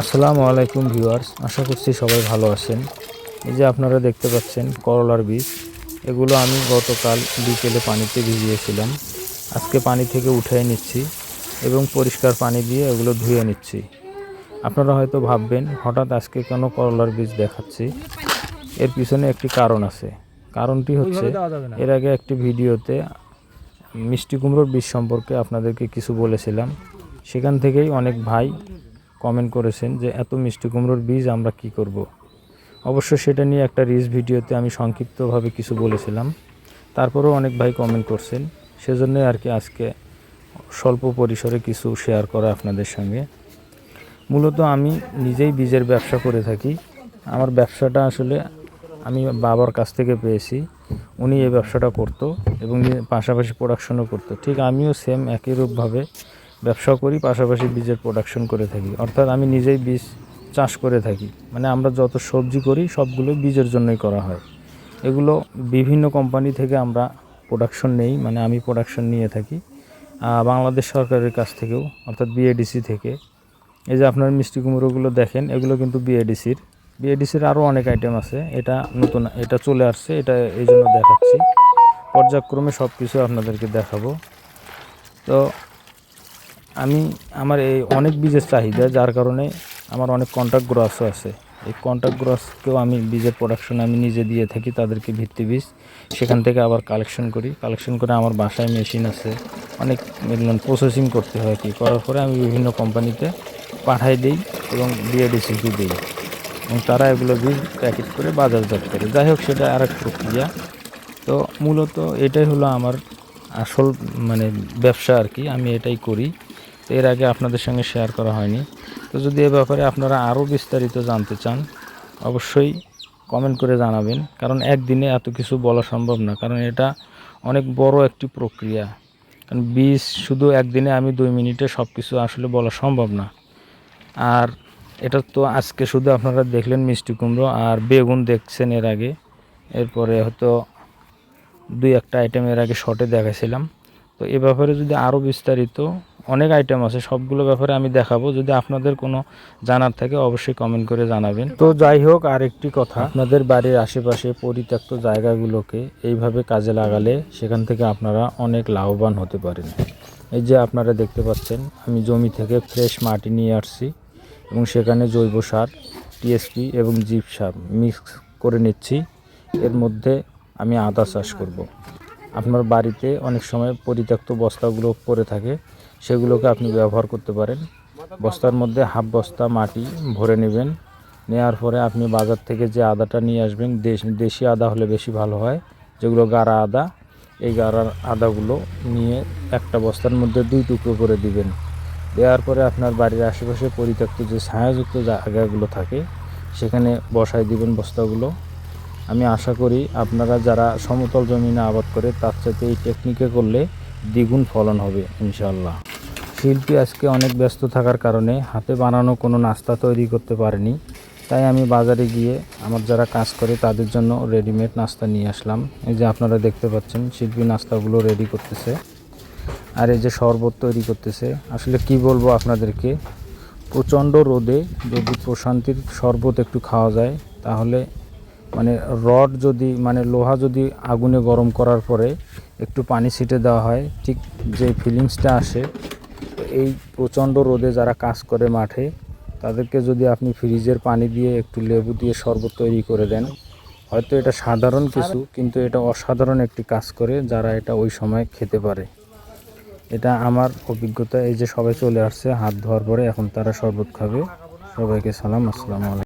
আসসালামু আলাইকুম ভিউয়ার্স আশা করছি সবাই ভালো আছেন। এই যে আপনারা দেখতে পাচ্ছেন করলার বীজ এগুলো আমি গতকাল বিকেলে পানিতে ভিজিয়েছিলাম। আজকে পানি থেকে উঠিয়ে নিচ্ছি এবং পরিষ্কার পানি দিয়ে এগুলো ধুয়ে নিচ্ছি। আপনারা হয়তো ভাববেন হঠাৎ আজকে কেন করলার বীজ দেখাচ্ছি? এর পিছনে একটি কারণ আছে। কারণটি হচ্ছে এর আগে একটি ভিডিওতে মিষ্টি কুমড়োর বীজ সম্পর্কে আপনাদেরকে কিছু বলেছিলাম। সেখান থেকেই অনেক ভাই কমেন্ট করেছেন যে, এত মিষ্টি কুমড়োর বীজ আমরা কি করব। অবশ্য সেটা নিয়ে একটা রিস ভিডিওতে আমি সংক্ষিপ্তভাবে কিছু বলেছিলাম। তারপরেও অনেক ভাই কমেন্ট করছেন। সেজন্য আর কি আজকে স্বল্প পরিসরে কিছু শেয়ার করা আপনাদের সঙ্গে। মূলত আমি নিজেই বীজের ব্যবসা করে থাকি। আমার ব্যবসাটা আসলে আমি বাবার কাছ থেকে পেয়েছি। উনি এই ব্যবসাটা করতো এবং পাশাপাশি প্রোডাকশনও করতো। ঠিক আমিও সেম একই রূপভাবে ব্যবসা করি, পাশাপাশি বীজের প্রোডাকশন করে থাকি। অর্থাৎ আমি নিজেই বীজ চাষ করে থাকি। মানে আমরা যত সবজি করি সবগুলো বীজের জন্যই করা হয়। এগুলো বিভিন্ন কোম্পানি থেকে আমরা প্রোডাকশন নেই মানে আমি প্রোডাকশন নিয়ে থাকি। বাংলাদেশ সরকারের কাছ থেকেও, অর্থাৎ বিএডিসি থেকে। এই যে আপনার মিষ্টি কুমড়োগুলো দেখেন, এগুলো কিন্তু বিএডিসির বিএডিসির আরও অনেক আইটেম আছে। এটা নতুন, এটা চলে আসছে, এটা এই জন্য দেখাচ্ছি। পর্যায়ক্রমে সব কিছু আপনাদেরকে দেখাবো। তো আমি আমার এই অনেক বীজের চাহিদা, যার কারণে আমার অনেক কন্ট্যাক্ট গ্রসও আছে। এই কন্ট্যাক্ট গ্রসকেও আমি বীজের প্রোডাকশন আমি নিজে দিয়ে থাকি, তাদেরকে ভিত্তি বীজ। সেখান থেকে আবার কালেকশন করি। কালেকশন করে আমার বাসায় মেশিন আছে। অনেক প্রসেসিং করতে হয় কি। করার পরে আমি বিভিন্ন কোম্পানিতে পাঠাই দিই এবং বিএডিসিকে দিই। এবং তারা এগুলো বীজ প্যাকেট করে বাজারজাত করে। যাই হোক, সেটা আর এক প্রক্রিয়া। তো মূলত এটাই হলো আমার আসল মানে ব্যবসা আর কি। আমি এটাই করি। তো এর আগে আপনাদের সঙ্গে শেয়ার করা হয়নি। তো যদি এ ব্যাপারে আপনারা আরও বিস্তারিত জানতে চান, অবশ্যই কমেন্ট করে জানাবেন। কারণ একদিনে এত কিছু বলা সম্ভব না। কারণ এটা অনেক বড় একটি প্রক্রিয়া। কারণ বীজ শুধু একদিনে আমি দুই মিনিটে সব কিছু আসলে বলা সম্ভব না। আর এটা তো আজকে শুধু আপনারা দেখলেন মিষ্টি কুমড়ো আর বেগুন দেখছেন এর আগে। এরপরে হয়তো দুই একটা আইটেম এর আগে শর্টে দেখাছিলাম তো এ ব্যাপারে যদি আরও বিস্তারিত অনেক আইটেম আছে সবগুলো ব্যাপারে আমি দেখাবো। যদি আপনাদের কোনো জানার থাকে অবশ্যই কমেন্ট করে জানাবেন। তো যাই হোক আরেকটি কথা। আপনাদের বাড়ির আশেপাশে পরিত্যক্ত জায়গাগুলোকে এইভাবে কাজে লাগালে সেখান থেকে আপনারা অনেক লাভবান হতে পারেন। এই যে আপনারা দেখতে পাচ্ছেন আমি জমি থেকে ফ্রেশ মাটি নিয়ে আসছি এবং সেখানে জৈব সার টিএসপি এবং জিপ সার মিক্স করে নিচ্ছি। এর মধ্যে আমি আদা চাষ করব। আপনার বাড়িতে অনেক সময় পরিত্যক্ত বস্তাগুলো পড়ে থাকে, সেগুলোকে আপনি ব্যবহার করতে পারেন। বস্তার মধ্যে হাফ বস্তা মাটি ভরে নেবেন। নেওয়ার পরে আপনি বাজার থেকে যে আদাটা নিয়ে আসবেন, দেশ, দেশি আদা হলে বেশি ভালো হয়, যেগুলো গাড়া আদা। এই গাড়ার আদাগুলো নিয়ে একটা বস্তার মধ্যে দুই টুকরো করে দিবেন। দেওয়ার পরে আপনার বাড়ির আশেপাশে পরিত্যক্ত যে ছায়াযুক্ত জায়গাগুলো থাকে, সেখানে বসায় দিবেন বস্তাগুলো। আমি আশা করি আপনারা যারা সমতল জমিনে আবাদ করে, তার সাথে এই টেকনিকে করলে দ্বিগুণ ফলন হবে ইনশাল্লাহ শিল্পী আজকে অনেক ব্যস্ত থাকার কারণে হাতে বানানো কোনো নাস্তা তৈরি করতে পারেনি। তাই আমি বাজারে গিয়ে আমার যারা কাজ করে, তাদের জন্য রেডিমেড নাস্তা নিয়ে আসলাম। এই যে আপনারা দেখতে পাচ্ছেন, শিল্পী নাস্তাগুলো রেডি করতেছে। আর এই যে শরবত তৈরি করতেছে, আসলে কি বলব আপনাদেরকে? প্রচণ্ড রোদে যদি প্রশান্তির শরবত একটু খাওয়া যায়, তাহলে মানে রড যদি মানে লোহা যদি আগুনে গরম করার পরে একটু পানি ছিটে দেওয়া হয়, ঠিক যে ফিলিংসটা আসে এই প্রচণ্ড রোদে যারা কাজ করে মাঠে, তাদেরকে যদি আপনি ফ্রিজের পানি দিয়ে একটু লেবু দিয়ে শরবত তৈরি করে দেন, হয়তো এটা সাধারণ কিছু, কিন্তু এটা অসাধারণ একটি কাজ করে যারা এটা ওই সময় খেতে পারে। এটা আমার অভিজ্ঞতা, এই যে সবাই চলে আসছে, হাত ধোয়ার পরে এখন তারা শরবত খাবে। সবাইকে সালাম, আসসালামু আলাইকুম।